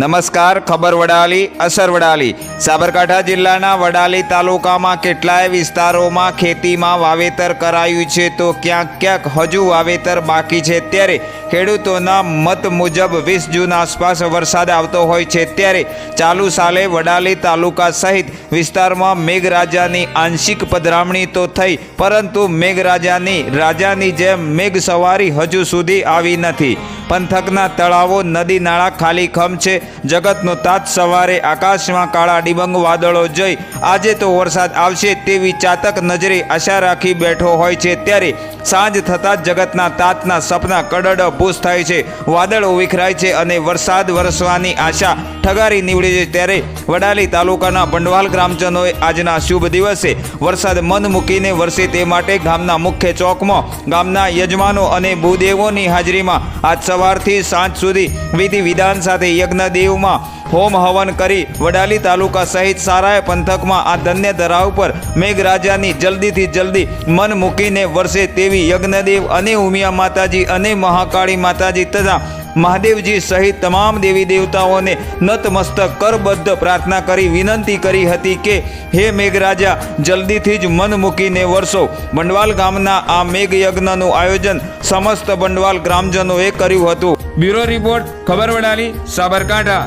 નમસ્કાર, ખબર વડાલી, અસર વડાલી. સાબરકાંઠા જિલ્લાના વડાલી તાલુકામાં કેટલાય વિસ્તારોમાં ખેતીમાં વાવેતર કરાયું છે તો ક્યાંક ક્યાંક હજુ વાવેતર બાકી છે. ત્યારે ખેડૂતોના મત મુજબ વીસ જૂન આસપાસ વરસાદ આવતો હોય છે. ત્યારે ચાલુ સાલે વડાલી તાલુકા સહિત વિસ્તારમાં મેઘરાજાની આંશિક પધરામણી તો થઈ, પરંતુ મેઘરાજાની રાજાની જેમ મેઘ સવારી હજુ સુધી આવી નથી. પંથકના તળાવો, નદી, નાળા ખાલીખમ છે. જગતનો તાત સવારે આકાશમાં કાળા ડિબંગ વાદળો જઈ, આજે તો વરસાદ આવશે તેવી ચાતક નજરે આશા રાખી બેઠો હોય છે ત્યારે સાંજ થતાં જગતના તાતના સપના કડડ ભૂસ થાય છે. વાદળો વિખરાય છે અને વરસાદ વરસવાની આશા ઠગારી નીવડી છે. ત્યારે વડાલી તાલુકાના બંડવાલ ગ્રામજનોએ આજના શુભ દિવસે વરસાદ મન મૂકીને વરસે તે માટે ગામના મુખ્ય ચોકમાં ગામના યજમાનો અને ભૂદેવોની હાજરીમાં આજ સવારથી સાંજ સુધી વિધિ વિધાન સાથે યજ્ઞદેવમાં હોમ હવન કરી વડાલી તાલુકા સહિત સારાય પંથકમાં આ ધન્ય ધરાવ પર મેઘરાજાની જલ્દીથી જલ્દી મન મૂકીને વરસે તેવી યજ્ઞદેવ અને ઉમિયા માતાજી અને મહાકાળી માતાજી તથા મહાદેવજી સહિત તમામ દેવી દેવતાઓને નતમસ્તક કરબદ્ધ પ્રાર્થના કરી વિનંતી કરી હતી કે હે મેઘરાજા, જલ્દીથી જ મન મૂકીને વરસો. બંડવાલ ગામના આ મેઘ યજ્ઞનું આયોજન સમસ્ત બંડવાલ ગ્રામજનોએ કર્યું હતું. બ્યુરો રિપોર્ટ, ખબર વડાલી, સાબરકાંઠા.